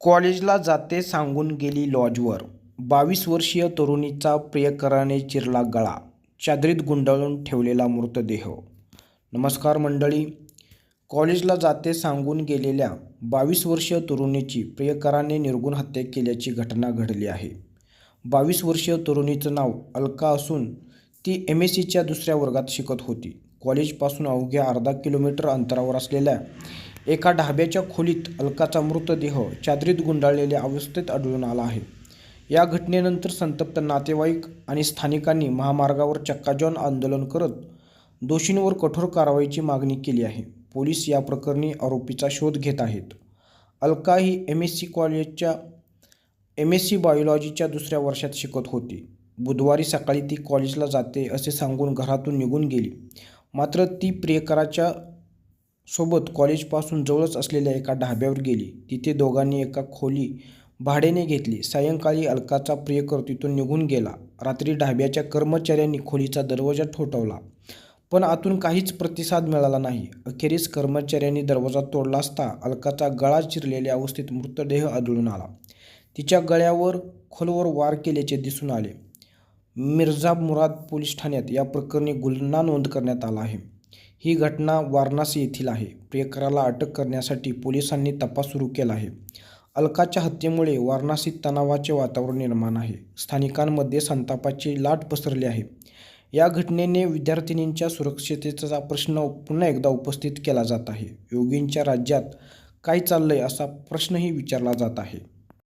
कॉलेजला जाते सांगून गेली लॉजवर. बावीस वर्षीय तरुणीचा प्रियकराने चिरला गळा. चादरीत गुंडाळून ठेवलेला मृतदेह. नमस्कार मंडळी. कॉलेजला जाते सांगून गेलेल्या बावीस वर्षीय तरुणीची प्रियकराने निर्गुण हत्या केल्याची घटना घडली आहे. बावीस वर्षीय तरुणीचं नाव अलका असून ती एम एस सीच्या दुसऱ्या वर्गात शिकत होती. कॉलेजपासून अवघ्या अर्धा किलोमीटर अंतरावर असलेल्या एका ढाब्याच्या खोलीत अलकाचा मृतदेह चादरीत गुंडाळलेल्या अवस्थेत आढळून आला आहे. या घटनेनंतर संतप्त नातेवाईक आणि स्थानिकांनी महामार्गावर चक्काजाम आंदोलन करत दोषींवर कठोर कारवाईची मागणी केली आहे. पोलीस या प्रकरणी आरोपीचा शोध घेत आहेत. अलका ही एम एस सी कॉलेजच्या एम एस सी बायोलॉजीच्या दुसऱ्या वर्षात शिकत होती. बुधवारी सकाळी ती कॉलेजला जाते असे सांगून घरातून निघून गेली. मात्र ती प्रियकराच्या सोबत कॉलेजपासून जवळच असलेल्या एका ढाब्यावर गेली. तिथे दोघांनी एका खोली भाड्याने घेतली. सायंकाळी अलकाचा प्रियकर तिथून निघून गेला. रात्री ढाब्याच्या कर्मचाऱ्यांनी खोलीचा दरवाजा ठोठावला. पण आतून काहीच प्रतिसाद मिळाला नाही. अखेरीस कर्मचाऱ्यांनी दरवाजा तोडला असता अलकाचा गळा चिरलेल्या अवस्थेत मृतदेह आढळून आला. तिच्या गळ्यावर खोलवर वार केल्याचे दिसून आले. मिर्झा मुराद पोलीस ठाण्यात या प्रकरणी गुन्हा नोंद करण्यात आला आहे. ही घटना वाराणसी येथील आहे. प्रियकराला अटक करण्यासाठी पोलिसांनी तपास सुरू केला आहे. अलकाच्या हत्येमुळे वाराणसीत तणावाचे वातावरण निर्माण आहे. स्थानिकांमध्ये संतापाची लाट पसरली आहे. या घटनेने विद्यार्थिनींच्या सुरक्षिततेचा प्रश्न पुन्हा एकदा उपस्थित केला जात आहे. योगींच्या राज्यात काय चाललंय असा प्रश्नही विचारला जात आहे.